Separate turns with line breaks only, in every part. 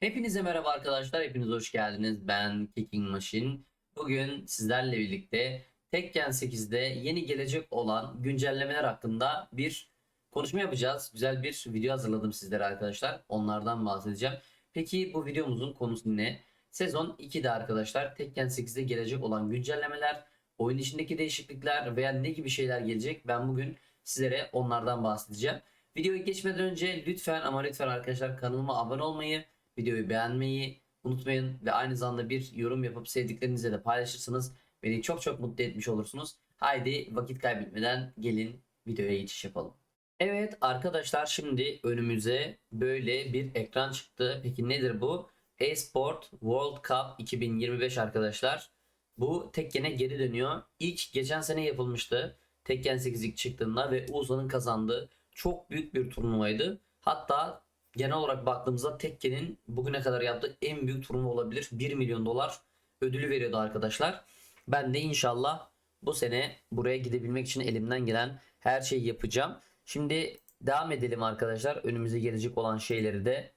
Hepinize merhaba arkadaşlar. Hepiniz hoş geldiniz. Ben Kicking Machine. Bugün sizlerle birlikte Tekken 8'de yeni gelecek olan güncellemeler hakkında bir konuşma yapacağız. Güzel bir video hazırladım sizlere arkadaşlar. Onlardan bahsedeceğim. Peki bu videomuzun konusu ne? Sezon 2'de arkadaşlar Tekken 8'de gelecek olan güncellemeler, oyun içindeki değişiklikler veya ne gibi şeyler gelecek? Ben bugün sizlere onlardan bahsedeceğim. Videoya geçmeden önce lütfen ama lütfen arkadaşlar kanalıma abone olmayı, videoyu beğenmeyi unutmayın ve aynı zamanda bir yorum yapıp sevdiklerinizle de paylaşırsanız beni çok çok mutlu etmiş olursunuz. Haydi vakit kaybetmeden gelin videoya geçiş yapalım. Evet arkadaşlar şimdi önümüze böyle bir ekran çıktı. Peki nedir bu? eSport World Cup 2025 arkadaşlar. Bu Tekken'e geri dönüyor. İlk geçen sene yapılmıştı. Tekken 8 ilk çıktığında ve Uzan'ın kazandığı çok büyük bir turnuvaydı. Hatta genel olarak baktığımızda Tekken'in bugüne kadar yaptığı en büyük turnuva olabilir. 1 milyon dolar ödülü veriyordu arkadaşlar. Ben de inşallah bu sene buraya gidebilmek için elimden gelen her şeyi yapacağım. Şimdi devam edelim arkadaşlar. Önümüze gelecek olan şeyleri de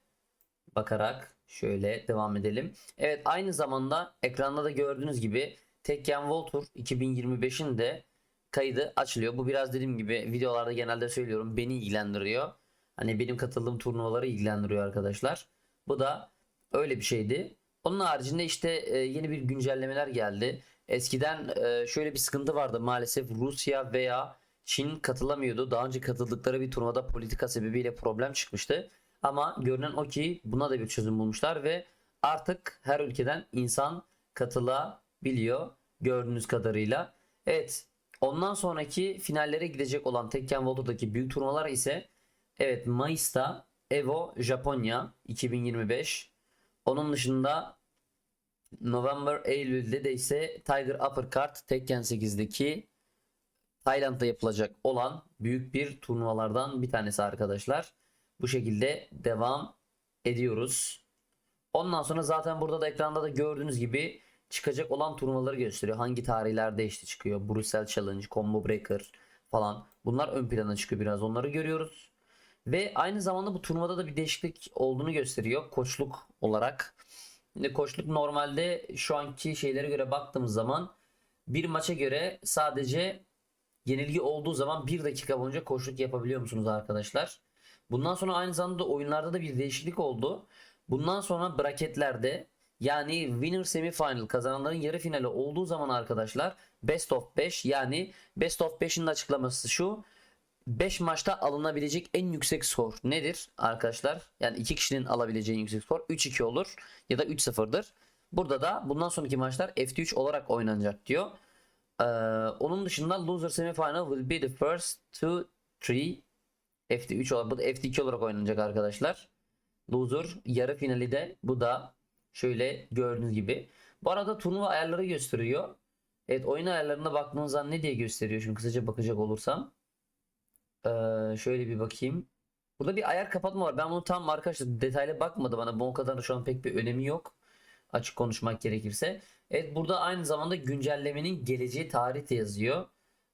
bakarak şöyle devam edelim. Evet aynı zamanda ekranda da gördüğünüz gibi Tekken World Tour 2025'in de kaydı açılıyor. Bu biraz dediğim gibi videolarda genelde söylüyorum beni ilgilendiriyor. Hani benim katıldığım turnuvaları ilgilendiriyor arkadaşlar. Bu da öyle bir şeydi. Onun haricinde işte e, yeni bir güncellemeler geldi. Eskiden e, şöyle bir sıkıntı vardı maalesef Rusya veya Çin katılamıyordu. Daha önce katıldıkları bir turnuvada politika sebebiyle problem çıkmıştı. Ama görünen o ki buna da bir çözüm bulmuşlar ve artık her ülkeden insan katılabiliyor gördüğünüz kadarıyla. Evet ondan sonraki finallere gidecek olan Tekken World'daki büyük turnuvalar ise evet Mayıs'ta Evo Japonya 2025. Onun dışında November Eylül'de de ise Tiger Uppercut Tekken 8'deki Tayland'da yapılacak olan büyük bir turnuvalardan bir tanesi arkadaşlar. Bu şekilde devam ediyoruz. Ondan sonra zaten burada da ekranda da gördüğünüz gibi çıkacak olan turnuvaları gösteriyor. Hangi tarihlerde işte çıkıyor. Brussels Challenge, Combo Breaker falan. Bunlar ön plana çıkıyor biraz. Onları görüyoruz. Ve aynı zamanda bu turnuvada da bir değişiklik olduğunu gösteriyor. Koçluk olarak. Şimdi koçluk normalde şu anki şeylere göre baktığımız zaman bir maça göre sadece yenilgi olduğu zaman bir dakika boyunca koçluk yapabiliyor musunuz arkadaşlar? Bundan sonra aynı zamanda oyunlarda da bir değişiklik oldu. Bundan sonra braketlerde yani winner semifinal kazananların yarı finali olduğu zaman arkadaşlar best of 5 yani best of 5'in açıklaması şu. 5 maçta alınabilecek en yüksek skor nedir arkadaşlar? Yani 2 kişinin alabileceği en yüksek skor 3-2 olur ya da 3-0'dır. Burada da bundan sonraki maçlar FT3 olarak oynanacak diyor. Ee, onun dışında loser semifinal will be the first to 3 FT3 olarak bu da FT2 olarak oynanacak arkadaşlar. Loser yarı finali de bu da şöyle gördüğünüz gibi. Bu arada turnuva ayarları gösteriyor. Evet oyun ayarlarına baktığınız zaman ne diye gösteriyor? Şimdi kısaca bakacak olursam. Şöyle bir bakayım. Burada bir ayar kapatma var. Ben bunu tam arkadaşlar detaylı bakmadım. Bana kadar da şu an pek bir önemi yok. Açık konuşmak gerekirse. Evet burada aynı zamanda güncellemenin geleceği tarih de yazıyor.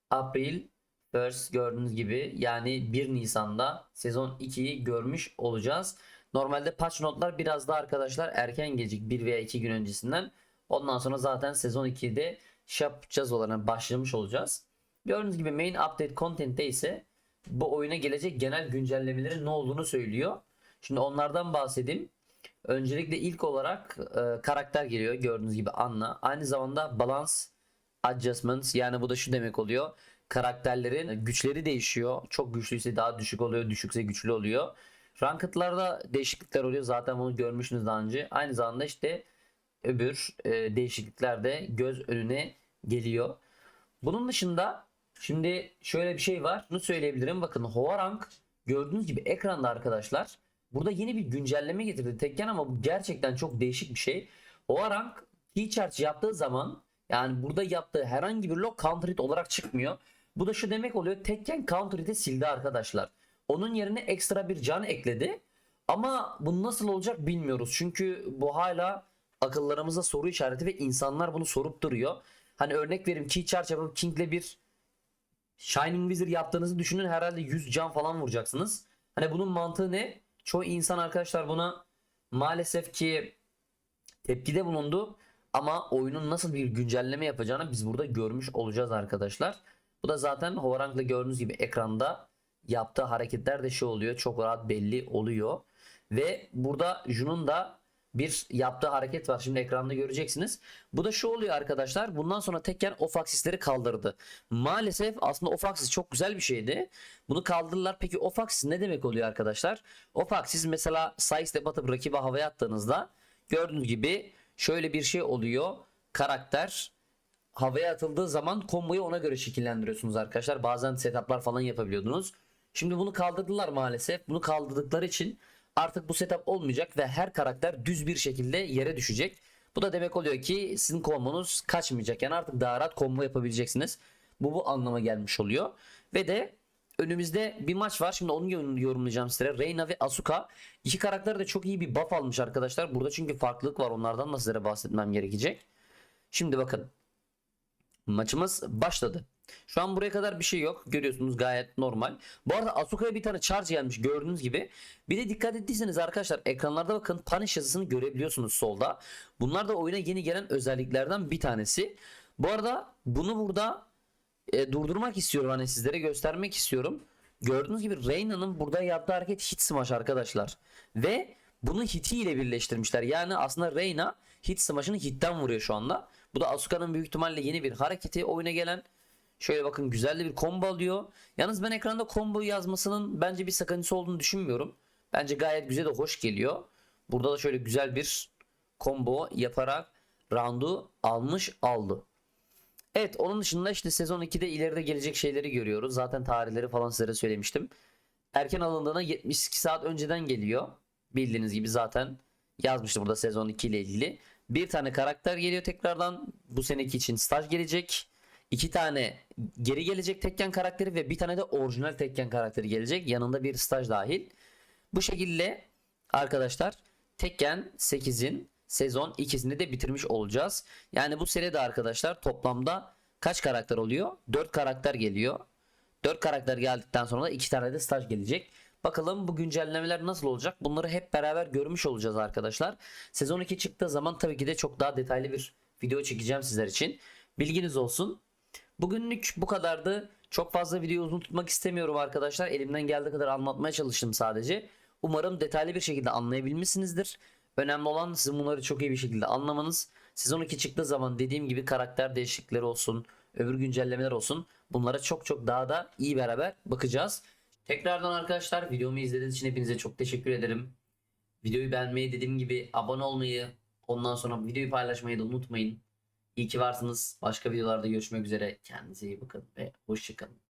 April First gördüğünüz gibi yani 1 Nisan'da sezon 2'yi görmüş olacağız. Normalde patch notlar biraz daha arkadaşlar erken gelecek 1 veya 2 gün öncesinden. Ondan sonra zaten sezon 2'de şey yapacağız olarak başlamış olacağız. Gördüğünüz gibi main update content'te ise bu oyuna gelecek genel güncellemelerin ne olduğunu söylüyor. Şimdi onlardan bahsedeyim. Öncelikle ilk olarak e, karakter geliyor gördüğünüz gibi Anna. Aynı zamanda balance adjustments yani bu da şu demek oluyor karakterlerin güçleri değişiyor. Çok güçlüyse daha düşük oluyor, düşükse güçlü oluyor. Ranked'larda değişiklikler oluyor. Zaten bunu görmüşsünüz daha önce. Aynı zamanda işte öbür e, değişiklikler de göz önüne geliyor. Bunun dışında şimdi şöyle bir şey var. Bunu söyleyebilirim. Bakın Hoarang gördüğünüz gibi ekranda arkadaşlar. Burada yeni bir güncelleme getirdi Tekken ama bu gerçekten çok değişik bir şey. Hoarang key charge yaptığı zaman yani burada yaptığı herhangi bir lock counter hit olarak çıkmıyor. Bu da şu demek oluyor. Tekken counter hit'i sildi arkadaşlar. Onun yerine ekstra bir can ekledi. Ama bu nasıl olacak bilmiyoruz. Çünkü bu hala akıllarımızda soru işareti ve insanlar bunu sorup duruyor. Hani örnek vereyim key charge yapıp King'le bir Shining Wizard yaptığınızı düşünün herhalde 100 can falan vuracaksınız. Hani bunun mantığı ne? Çoğu insan arkadaşlar buna maalesef ki tepkide bulundu ama oyunun nasıl bir güncelleme yapacağını biz burada görmüş olacağız arkadaşlar. Bu da zaten Hoverang'la gördüğünüz gibi ekranda yaptığı hareketler de şey oluyor. Çok rahat belli oluyor. Ve burada Jun'un da bir yaptığı hareket var. Şimdi ekranda göreceksiniz. Bu da şu oluyor arkadaşlar. Bundan sonra tekken off aksisleri kaldırdı. Maalesef aslında off aksis çok güzel bir şeydi. Bunu kaldırdılar. Peki off aksis ne demek oluyor arkadaşlar? Off aksis mesela side step atıp rakibi havaya attığınızda gördüğünüz gibi şöyle bir şey oluyor. Karakter havaya atıldığı zaman komboyu ona göre şekillendiriyorsunuz arkadaşlar. Bazen setuplar falan yapabiliyordunuz. Şimdi bunu kaldırdılar maalesef. Bunu kaldırdıkları için artık bu setup olmayacak ve her karakter düz bir şekilde yere düşecek. Bu da demek oluyor ki sizin kombonuz kaçmayacak. Yani artık daha rahat combo yapabileceksiniz. Bu bu anlama gelmiş oluyor. Ve de önümüzde bir maç var. Şimdi onu yorum- yorumlayacağım size. Reyna ve Asuka. İki karakter de çok iyi bir buff almış arkadaşlar. Burada çünkü farklılık var. Onlardan da sizlere bahsetmem gerekecek. Şimdi bakın. Maçımız başladı. Şu an buraya kadar bir şey yok. Görüyorsunuz gayet normal. Bu arada Asuka'ya bir tane charge gelmiş gördüğünüz gibi. Bir de dikkat ettiyseniz arkadaşlar ekranlarda bakın punish yazısını görebiliyorsunuz solda. Bunlar da oyuna yeni gelen özelliklerden bir tanesi. Bu arada bunu burada e, durdurmak istiyorum. Hani sizlere göstermek istiyorum. Gördüğünüz gibi Reyna'nın burada yaptığı hareket hit smash arkadaşlar. Ve bunu hiti ile birleştirmişler. Yani aslında Reyna hit smash'ını hitten vuruyor şu anda. Bu da Asuka'nın büyük ihtimalle yeni bir hareketi oyuna gelen. Şöyle bakın güzel de bir combo alıyor. Yalnız ben ekranda combo yazmasının bence bir sakıncası olduğunu düşünmüyorum. Bence gayet güzel de hoş geliyor. Burada da şöyle güzel bir combo yaparak roundu almış aldı. Evet onun dışında işte sezon 2'de ileride gelecek şeyleri görüyoruz. Zaten tarihleri falan sizlere söylemiştim. Erken alındığına 72 saat önceden geliyor. Bildiğiniz gibi zaten yazmıştım burada sezon 2 ile ilgili. Bir tane karakter geliyor tekrardan. Bu seneki için staj gelecek. İki tane geri gelecek Tekken karakteri ve bir tane de orijinal Tekken karakteri gelecek. Yanında bir staj dahil. Bu şekilde arkadaşlar Tekken 8'in sezon ikisini de bitirmiş olacağız. Yani bu seride arkadaşlar toplamda kaç karakter oluyor? 4 karakter geliyor. 4 karakter geldikten sonra da 2 tane de staj gelecek. Bakalım bu güncellemeler nasıl olacak? Bunları hep beraber görmüş olacağız arkadaşlar. Sezon 2 çıktığı zaman tabii ki de çok daha detaylı bir video çekeceğim sizler için. Bilginiz olsun. Bugünlük bu kadardı. Çok fazla video uzun tutmak istemiyorum arkadaşlar. Elimden geldiği kadar anlatmaya çalıştım sadece. Umarım detaylı bir şekilde anlayabilmişsinizdir. Önemli olan sizin bunları çok iyi bir şekilde anlamanız. Sezon 2 çıktığı zaman dediğim gibi karakter değişiklikleri olsun, öbür güncellemeler olsun. Bunlara çok çok daha da iyi beraber bakacağız. Tekrardan arkadaşlar videomu izlediğiniz için hepinize çok teşekkür ederim. Videoyu beğenmeyi dediğim gibi abone olmayı, ondan sonra videoyu paylaşmayı da unutmayın. İyi ki varsınız. Başka videolarda görüşmek üzere. Kendinize iyi bakın ve hoşçakalın.